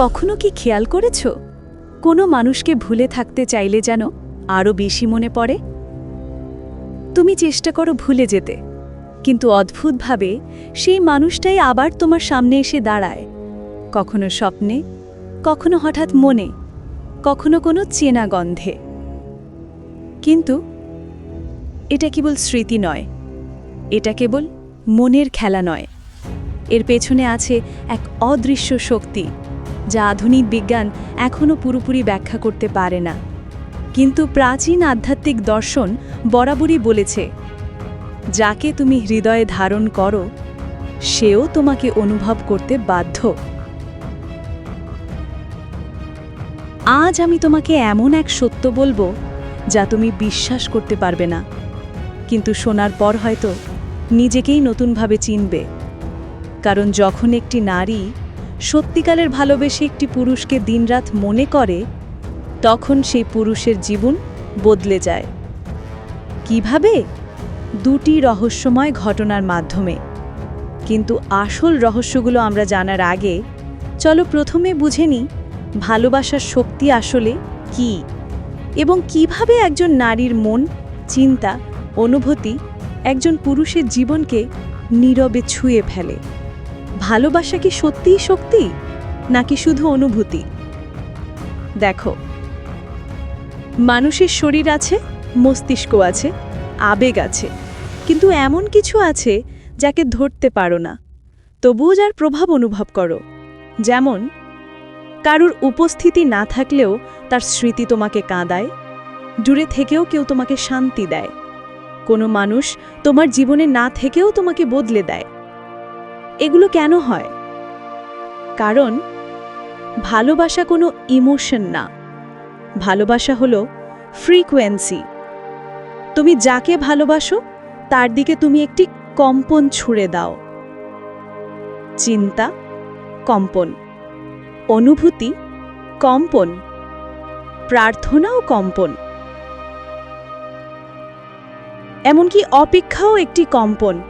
কখনো কি খেয়াল করেছ? কোনো মানুষকে ভুলে থাকতে চাইলে যেন আরও বেশি মনে পড়ে? তুমি চেষ্টা করো ভুলে যেতে, কিন্তু অদ্ভুতভাবে সেই মানুষটাই আবার তোমার সামনে এসে দাঁড়ায়। কখনো স্বপ্নে, কখনো হঠাৎ মনে, কখনো কোনো চেনা গন্ধে। কিন্তু এটা কেবল স্মৃতি নয়, এটা কেবল মনের খেলা নয়। এর পেছনে আছে এক অদৃশ্য শক্তি। যা আধুনিক বিজ্ঞান এখনও পুরোপুরি ব্যাখ্যা করতে পারে না। কিন্তু প্রাচীন আধ্যাত্মিক দর্শন বরাবরই বলেছে, যাকে তুমি হৃদয়ে ধারণ করো, সেও তোমাকে অনুভব করতে বাধ্য। আজ আমি তোমাকে এমন এক সত্য বলব যা তুমি বিশ্বাস করতে পারবে না। কিন্তু শোনার পর হয়তো নিজেকেই নতুনভাবে চিনবে। কারণ যখন একটি নারী সত্যিকারের ভালোবেসে একটি পুরুষকে দিনরাত মনে করে, তখন সেই পুরুষের জীবন বদলে যায়। কীভাবে? দুটি রহস্যময় ঘটনার মাধ্যমে। কিন্তু আসল রহস্যগুলো আমরা জানার আগে, চলো প্রথমে বুঝে নিই ভালোবাসার শক্তি আসলে কি এবং কীভাবে একজন নারীর মন, চিন্তা, অনুভূতি একজন পুরুষের জীবনকে নীরবে ছুঁয়ে ফেলে। ভালোবাসা কি সত্যিই শক্তি, নাকি শুধু অনুভূতি? দেখো। মানুষের শরীর আছে, মস্তিষ্ক আছে, আবেগ আছে, কিন্তু এমন কিছু আছে যাকে ধরতে পারো না। তবুও যার প্রভাব অনুভব করো। যেমন, কারুর উপস্থিতি না থাকলেও তার স্মৃতি তোমাকে কাঁদায়, দূরে থেকেও কেউ তোমাকে শান্তি দেয়। কোনো মানুষ তোমার জীবনে না থেকেও তোমাকে বদলে দেয়। এগুলো কেন হয়? কারণ, ভালোবাসা কোনো ইমোশন না। ভালোবাসা হলো ফ্রিকোয়েন্সি। তুমি যাকে ভালোবাসো, তার দিকে তুমি একটি কম্পন ছুঁড়ে দাও। চিন্তা, কম্পন। অনুভূতি, কম্পন। প্রার্থনাও কম্পন। এমনকি অপেক্ষাও একটি কম্পন।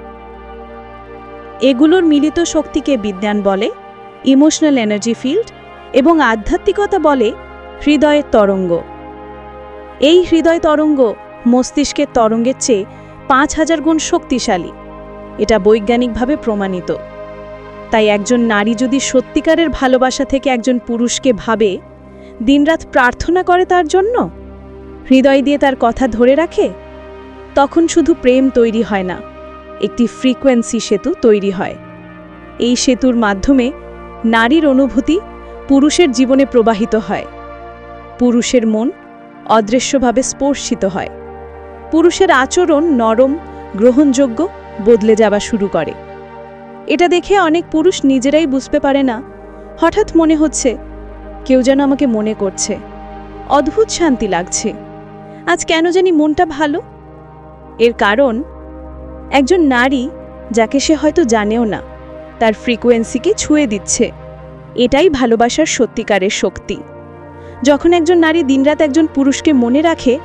এগুলোর মিলিত শক্তিকে বিজ্ঞান বলে ইমোশনাল এনার্জি ফিল্ড এবং আধ্যাত্মিকতা বলে হৃদয়ের তরঙ্গ। এই হৃদয় তরঙ্গ মস্তিষ্কের তরঙ্গের চেয়ে পাঁচ হাজার গুণ শক্তিশালী। এটা বৈজ্ঞানিকভাবে প্রমাণিত। তাই একজন নারী যদি সত্যিকারের ভালোবাসা থেকে একজন পুরুষকে ভাবে, দিনরাত প্রার্থনা করে তার জন্য? হৃদয় দিয়ে তার কথা ধরে রাখে? তখন শুধু প্রেম তৈরি হয় না। একটি ফ্রিকোয়েন্সি সেতু তৈরি হয়। এই সেতুর মাধ্যমে নারীর অনুভূতি পুরুষের জীবনে প্রবাহিত হয়। পুরুষের মন অদৃশ্যভাবে স্পর্শিত হয়। পুরুষের আচরণ নরম, গ্রহণযোগ্য, বদলে যাওয়া শুরু করে। এটা দেখে অনেক পুরুষ নিজেরাই বুঝতে পারে না, হঠাৎ মনে হচ্ছে, কেউ যেন আমাকে মনে করছে। অদ্ভুত শান্তি লাগছে। আজ কেন জানি মনটা ভালো। এর কারণ একজন নারী যাকে সে হয়তো জানেও না, তার ফ্রিকোয়েন্সিকে ছুঁয়ে দিচ্ছে। এটাই ভালোবাসার সত্যিকারের শক্তি। যখন একজন নারী দিনরাত একজন পুরুষকে মনে রাখে,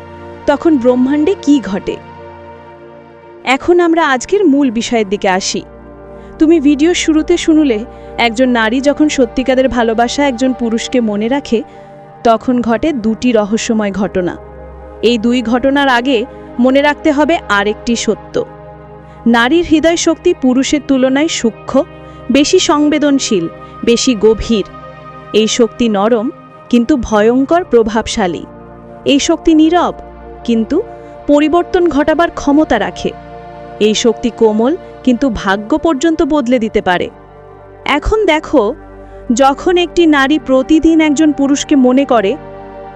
তখন ব্রহ্মাণ্ডে কি ঘটে? এখন আমরা আজকের মূল বিষয়ের দিকে আসি। তুমি ভিডিও শুরুতে শুনলে একজন নারী যখন সত্যিকারের ভালোবাসা একজন পুরুষকে মনে রাখে, তখন ঘটে দুটি রহস্যময় ঘটনা। এই দুই ঘটনার আগে মনে রাখতে হবে আরেকটি সত্য। নারীর হৃদয় শক্তি পুরুষের তুলনায় সূক্ষ্ম, বেশি সংবেদনশীল, বেশি গভীর। এই শক্তি নরম, কিন্তু ভয়ঙ্কর প্রভাবশালী। এই শক্তি নীরব, কিন্তু পরিবর্তন ঘটাবার ক্ষমতা রাখে। এই শক্তি কোমল, কিন্তু ভাগ্য পর্যন্ত বদলে দিতে পারে। এখন দেখো, যখন একটি নারী প্রতিদিন একজন পুরুষকে মনে করে,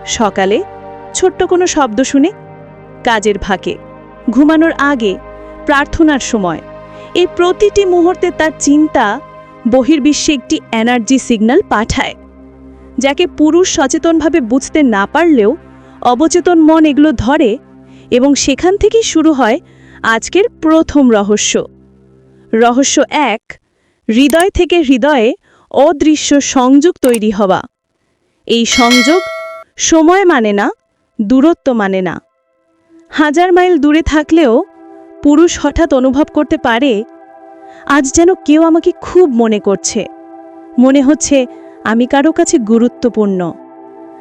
সকালে ছোট্ট কোনো শব্দ শুনে, কাজের ফাঁকে, ঘুমানোর আগে প্রার্থনার সময়। এই প্রতিটি মুহূর্তে তার চিন্তা বহির্বিশ্বে একটি এনার্জি সিগন্যাল পাঠায়, যাকে পুরুষ সচেতনভাবে বুঝতে না পারলেও অবচেতন মন এগুলো ধরে এবং সেখান থেকেই শুরু হয় আজকের প্রথম রহস্য। রহস্য এক, হৃদয় থেকে হৃদয়ে অদৃশ্য সংযোগ তৈরি হওয়া। এই সংযোগ সময় মানে না, দূরত্ব মানে না। হাজার মাইল দূরে থাকলেও পুরুষ হঠাৎ অনুভব করতে পারে, আজ যেন কেউ আমাকে খুব মনে করছে। মনে হচ্ছে আমি কারও কাছে গুরুত্বপূর্ণ।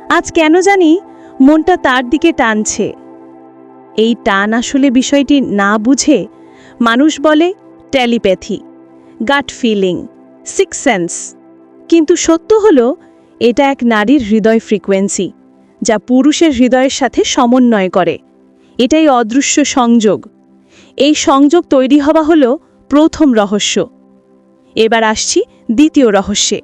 আজ কেন জানি মনটা তার দিকে টানছে। এই টান আসলে বিষয়টি না বুঝে মানুষ বলে telepathy, gut feeling, six sense. কিন্তু সত্য হলো, এটা এক নারীর হৃদয় ফ্রিকোয়েন্সি, যা পুরুষের হৃদয়ের সাথে সমন্বয় করে। এটাই অদৃশ্য সংযোগ। এই সংযোগ তৈরি হওয়া হল প্রথম রহস্য। এবার আসছি দ্বিতীয় রহস্যে,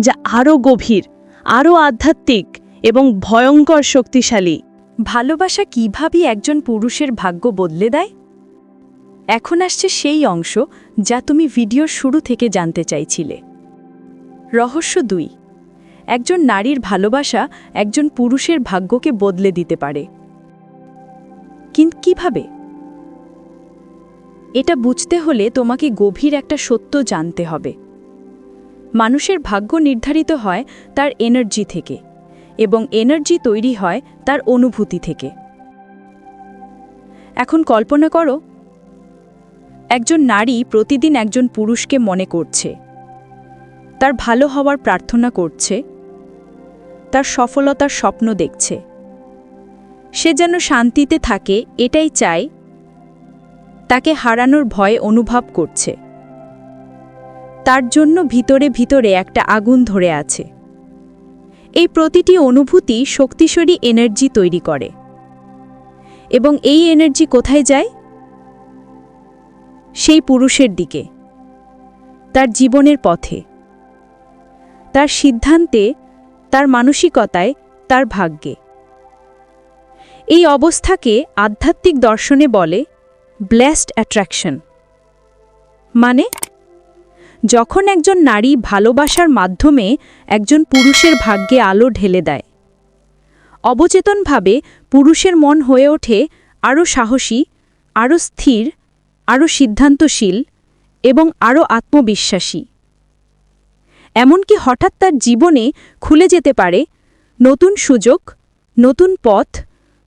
যা আরও গভীর, আরও আধ্যাত্মিক এবং ভয়ঙ্কর শক্তিশালী। ভালোবাসা কীভাবে একজন পুরুষের ভাগ্য বদলে দেয়? এখন আসছে সেই অংশ যা তুমি ভিডিওর শুরু থেকে জানতে চাইছিলে। রহস্য দুই, একজন নারীর ভালোবাসা একজন পুরুষের ভাগ্যকে বদলে দিতে পারে। কিন্তু কীভাবে? এটা বুঝতে হলে তোমাকে গভীর একটা সত্য জানতে হবে। মানুষের ভাগ্য নির্ধারিত হয় তার এনার্জি থেকে এবং এনার্জি তৈরি হয় তার অনুভূতি থেকে। এখন কল্পনা করো, একজন নারী প্রতিদিন একজন পুরুষকে মনে করছে, তার ভালো হওয়ার প্রার্থনা করছে, তার সফলতার স্বপ্ন দেখছে। সে যেন শান্তিতে থাকে, এটাই চায় তাকে হারানোর ভয় অনুভব করছে। তার জন্য ভিতরে ভিতরে একটা আগুন ধরে আছে। এই প্রতিটি অনুভূতি শক্তিশালী এনার্জি তৈরি করে। এবং এই এনার্জি কোথায় যায়? সেই পুরুষের দিকে। তার জীবনের পথে। তার সিদ্ধান্তে, তার মানসিকতায়, তার ভাগ্যে। এই অবস্থাকে আধ্যাত্মিক দর্শনে বলে ব্লেসড অ্যাট্রাকশন। মানে? যখন একজন নারী ভালোবাসার মাধ্যমে একজন পুরুষের ভাগ্যে আলো ঢেলে দেয়। অবচেতনভাবে পুরুষের মন হয়ে ওঠে আরও সাহসী, আরও স্থির, আরও সিদ্ধান্তশীল এবং আরও আত্মবিশ্বাসী। এমনকি হঠাৎ তার জীবনে খুলে যেতে পারে নতুন সুযোগ, নতুন পথ,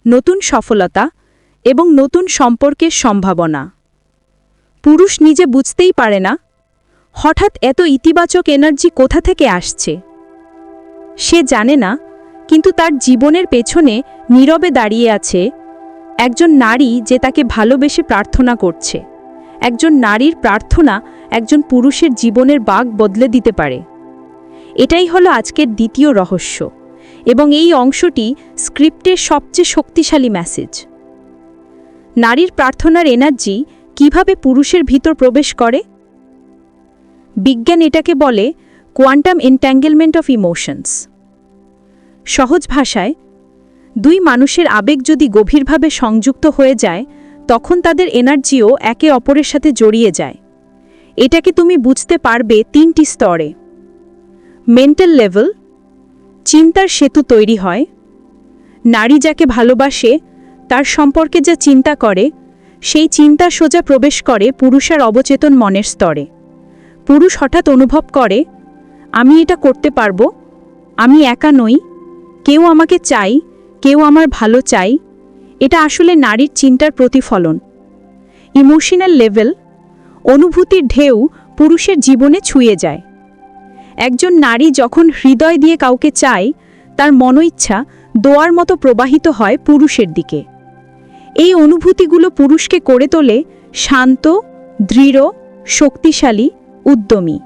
নতুন সফলতা এবং নতুন সম্পর্কের সম্ভাবনা। পুরুষ নিজে বুঝতেই পারে না, হঠাৎ এত ইতিবাচক এনার্জি কোথা থেকে আসছে? সে জানে না, কিন্তু তার জীবনের পেছনে নীরবে দাঁড়িয়ে আছে একজন নারী যে তাকে ভালোবেসে প্রার্থনা করছে। একজন নারীর প্রার্থনা একজন পুরুষের জীবনের বাঘ বদলে দিতে পারে। এটাই হলো আজকের দ্বিতীয় রহস্য এবং এই অংশটি স্ক্রিপ্টের সবচেয়ে শক্তিশালী মেসেজ নারীর প্রার্থনার এনার্জি কীভাবে পুরুষের ভিতর প্রবেশ করে? বিজ্ঞান এটাকে বলে কোয়ান্টাম এন্ট্যাঙ্গেলমেন্ট অফ ইমোশনস সহজ ভাষায়, দুই মানুষের আবেগ যদি গভীরভাবে সংযুক্ত হয়ে যায়, তখন তাদের এনার্জিও একে অপরের সাথে জড়িয়ে যায়। এটাকে তুমি বুঝতে পারবে তিনটি স্তরে। মেন্টাল লেভেল চিন্তার সেতু তৈরি হয়। নারী যাকে ভালোবাসে তার সম্পর্কে যা চিন্তা করে, সেই চিন্তা সোজা প্রবেশ করে পুরুষের অবচেতন মনের স্তরে। পুরুষ হঠাৎ অনুভব করে, আমি এটা করতে পারব, আমি একা নই, কেউ আমাকে চাই, কেউ আমার ভালো চাই, এটা আসলে নারীর চিন্তার প্রতিফলন। ইমোশনাল লেভেল, অনুভূতির ঢেউ পুরুষের জীবনে ছুঁয়ে যায়। একজন নারী যখন হৃদয় দিয়ে কাউকে চায়, তার মনোইচ্ছা দোয়ার মতো প্রবাহিত হয় পুরুষের দিকে। এই অনুভূতিগুলো পুরুষকে করে তোলে শান্ত, দৃঢ়, শক্তিশালী, উদ্যমী।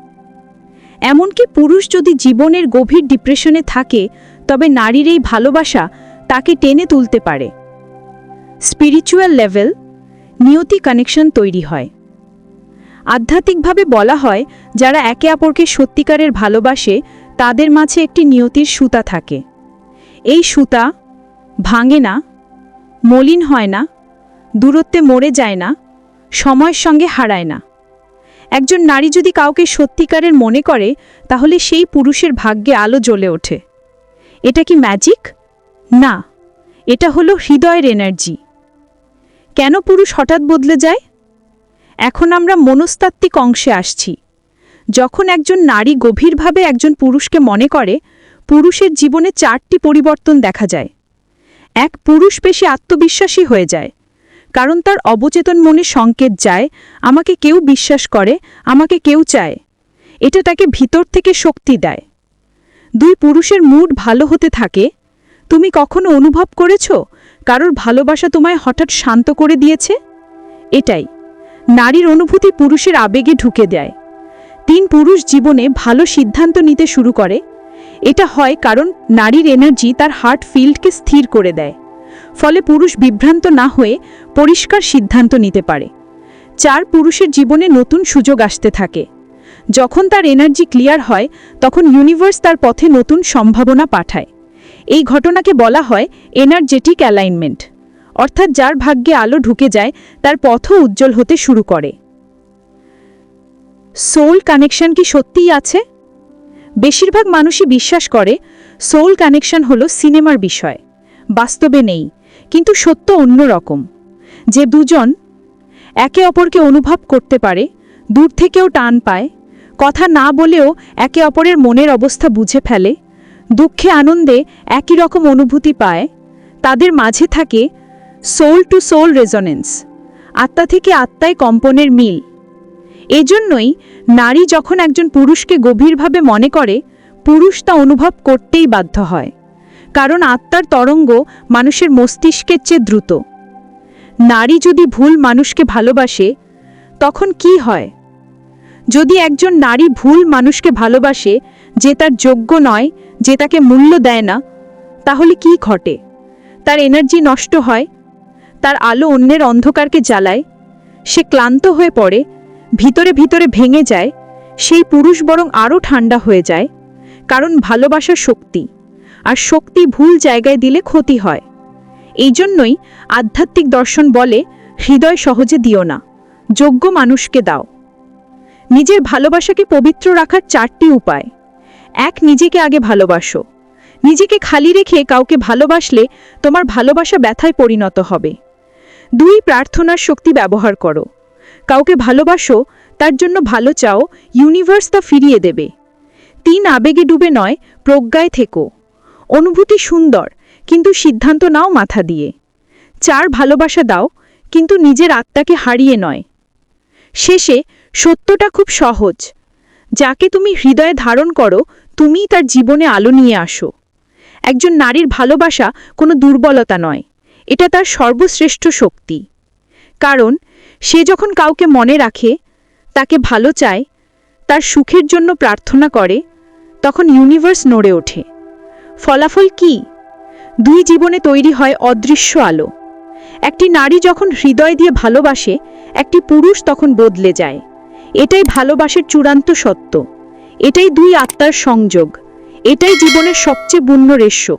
এমনকি পুরুষ যদি জীবনের গভীর ডিপ্রেশনে থাকে, তবে নারীর এই ভালোবাসা তাকে টেনে তুলতে পারে। স্পিরিচুয়াল লেভেল, নিয়তি কানেকশন তৈরি হয়। আধ্যাত্মিকভাবে বলা হয়, যারা একে অপরকে সত্যিকারের ভালোবাসে, তাদের মাঝে একটি নিয়তির সুতা থাকে। এই সুতা ভাঙে না মলিন হয় না, দূরত্বে মরে যায় না, সময়ের সঙ্গে হারায় না। একজন নারী যদি কাউকে সত্যিকারের মনে করে, তাহলে সেই পুরুষের ভাগ্যে আলো জ্বলে ওঠে। এটা কি ম্যাজিক না, এটা হলো হৃদয়ের এনার্জি কেন পুরুষ হঠাৎ বদলে যায়? এখন আমরা মনস্তাত্ত্বিক অংশে আসছি। যখন একজন নারী গভীরভাবে একজন পুরুষকে মনে করে, পুরুষের জীবনে চারটি পরিবর্তন দেখা যায়। এক পুরুষ বেশি আত্মবিশ্বাসী হয়ে যায়। কারণ তার অবচেতন মনে সংকেত যায়, আমাকে কেউ বিশ্বাস করে, আমাকে কেউ চায়। এটা তাকে ভিতর থেকে শক্তি দেয়। দুই পুরুষের মুড ভালো হতে থাকে। তুমি কখনো অনুভব করেছ, কারোর ভালোবাসা তোমায় হঠাৎ শান্ত করে দিয়েছে? এটাই। নারীর অনুভূতি পুরুষের আবেগে ঢুকে দেয়। তিন পুরুষ জীবনে ভালো সিদ্ধান্ত নিতে শুরু করে। এটা হয় কারণ নারীর এনার্জি তার হার্ট ফিল্ডকে স্থির করে দেয়। ফলে পুরুষ বিভ্রান্ত না হয়ে পরিষ্কার সিদ্ধান্ত নিতে পারে। চার পুরুষের জীবনে নতুন সুযোগ আসতে থাকে। যখন তার এনার্জি ক্লিয়ার হয়, তখন ইউনিভার্স তার পথে নতুন সম্ভাবনা পাঠায়। এই ঘটনাকে বলা হয় এনার্জেটিক অ্যালাইনমেন্ট অর্থাৎ যার ভাগ্যে আলো ঢুকে যায়, তার পথও উজ্জ্বল হতে শুরু করে। সোল কানেকশন কি সত্যিই আছে? বেশিরভাগ মানুষই বিশ্বাস করে সোল কানেকশন হলো সিনেমার বিষয়। বাস্তবে নেই, কিন্তু সত্য অন্যরকম যে দুজন একে অপরকে অনুভব করতে পারে, দূর থেকেও টান পায়, কথা না বলেও একে অপরের মনের অবস্থা বুঝে ফেলে, দুঃখে আনন্দে একই রকম অনুভূতি পায়, তাদের মাঝে থাকে সোল টু সোল রেজনেন্স। আত্মা থেকে আত্মায় কম্পনের মিল। এজন্যই নারী যখন একজন পুরুষকে গভীরভাবে মনে করে, পুরুষ তা অনুভব করতেই বাধ্য হয়। কারণ আত্মার তরঙ্গ মানুষের মস্তিষ্কের চেয়ে দ্রুত। নারী যদি ভুল মানুষকে ভালোবাসে, তখন কি হয়? যদি একজন নারী ভুল মানুষকে ভালোবাসে, যে তার যোগ্য নয়, যে তাকে মূল্য দেয় না, তাহলে কি ঘটে? তার এনার্জি নষ্ট হয়, তার আলো অন্যের অন্ধকারকে জ্বালায়, সে ক্লান্ত হয়ে পড়ে ভিতরে ভিতরে ভেঙে যায়, সেই পুরুষ বরং আরও ঠান্ডা হয়ে যায়, কারণ ভালোবাসা শক্তি, আর শক্তি ভুল জায়গায় দিলে ক্ষতি হয়। এই জন্যই আধ্যাত্মিক দর্শন বলে, হৃদয় সহজে দিও না, যোগ্য মানুষকে দাও। নিজের ভালোবাসাকে পবিত্র রাখার চারটি উপায়। এক, নিজেকে আগে ভালোবাসো। নিজেকে খালি রেখে কাউকে ভালোবাসলে তোমার ভালোবাসা ব্যথায় পরিণত হবে। দুই, প্রার্থনার শক্তি ব্যবহার করো। কাউকে ভালোবাসো, তার জন্য ভালো চাও ইউনিভার্স তা ফিরিয়ে দেবে। তিন আবেগে ডুবে নয়, প্রজ্ঞায় থেকো। অনুভূতি সুন্দর, কিন্তু সিদ্ধান্ত নাও মাথা দিয়ে। চার ভালোবাসা দাও, কিন্তু নিজের আত্মাকে হারিয়ে নয়। শেষে, সত্যটা খুব সহজ। যাকে তুমি হৃদয়ে ধারণ করো, তুমিই তার জীবনে আলো নিয়ে আসো। একজন নারীর ভালোবাসা কোনো দুর্বলতা নয়, এটা তার সর্বশ্রেষ্ঠ শক্তি। কারণ সে যখন কাউকে মনে রাখে, তাকে ভালো চায়, তার সুখের জন্য প্রার্থনা করে, তখন ইউনিভার্স নড়ে ওঠে। ফলাফল কি? দুই জীবনে তৈরি হয় অদৃশ্য আলো। একটি নারী যখন হৃদয় দিয়ে ভালোবাসে, একটি পুরুষ তখন বদলে যায়। এটাই ভালোবাসার চূড়ান্ত সত্য। এটাই দুই আত্মার সংযোগ। এটাই জীবনের সবচেয়ে পূর্ণ রেস্য